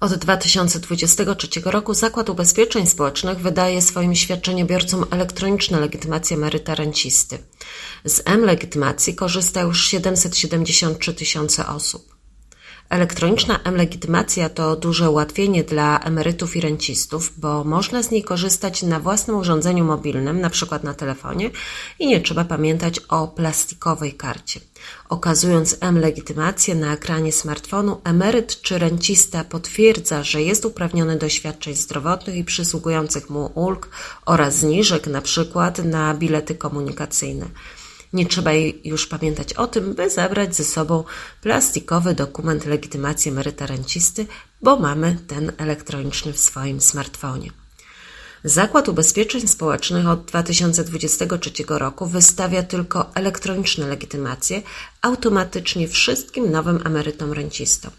Od 2023 roku Zakład Ubezpieczeń Społecznych wydaje swoim świadczeniobiorcom elektroniczne legitymacje emeryta rencisty. Z M-legitymacji korzysta już 773 tysiące osób. Elektroniczna M-legitymacja to duże ułatwienie dla emerytów i rencistów, bo można z niej korzystać na własnym urządzeniu mobilnym, np. na telefonie i nie trzeba pamiętać o plastikowej karcie. Okazując M-legitymację na ekranie smartfonu, emeryt czy rencista potwierdza, że jest uprawniony do świadczeń zdrowotnych i przysługujących mu ulg oraz zniżek, np. na bilety komunikacyjne. Nie trzeba już pamiętać o tym, by zabrać ze sobą plastikowy dokument legitymacji emeryta rencisty, bo mamy ten elektroniczny w swoim smartfonie. Zakład Ubezpieczeń Społecznych od 2023 roku wystawia tylko elektroniczne legitymacje automatycznie wszystkim nowym emerytom rencistom.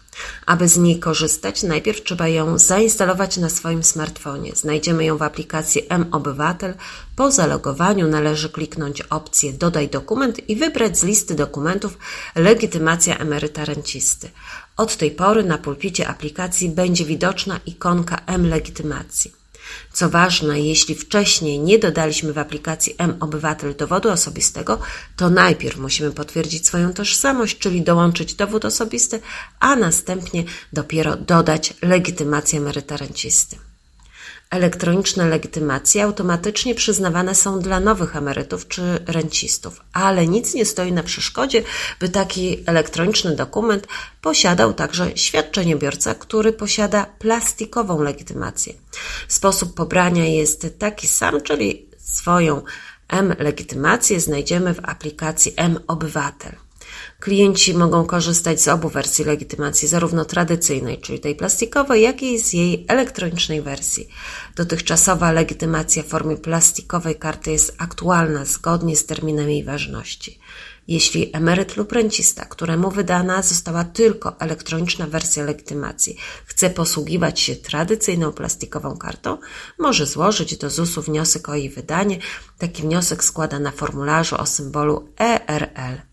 Aby z niej korzystać, najpierw trzeba ją zainstalować na swoim smartfonie. Znajdziemy ją w aplikacji M-Obywatel. Po zalogowaniu należy kliknąć opcję Dodaj dokument i wybrać z listy dokumentów legitymacja emeryta rencisty. Od tej pory na pulpicie aplikacji będzie widoczna ikonka M-legitymacji. Co ważne, jeśli wcześniej nie dodaliśmy w aplikacji M-Obywatel dowodu osobistego, to najpierw musimy potwierdzić swoją tożsamość, czyli dołączyć dowód osobisty, a następnie dopiero dodać legitymację emeryta rencisty. Elektroniczne legitymacje automatycznie przyznawane są dla nowych emerytów czy rencistów, ale nic nie stoi na przeszkodzie, by taki elektroniczny dokument posiadał także świadczeniobiorca, który posiada plastikową legitymację. Sposób pobrania jest taki sam, czyli swoją M-legitymację znajdziemy w aplikacji M-Obywatel. Klienci mogą korzystać z obu wersji legitymacji, zarówno tradycyjnej, czyli tej plastikowej, jak i z jej elektronicznej wersji. Dotychczasowa legitymacja w formie plastikowej karty jest aktualna zgodnie z terminem jej ważności. Jeśli emeryt lub rencista, któremu wydana została tylko elektroniczna wersja legitymacji, chce posługiwać się tradycyjną plastikową kartą, może złożyć do ZUS-u wniosek o jej wydanie. Taki wniosek składa na formularzu o symbolu ERL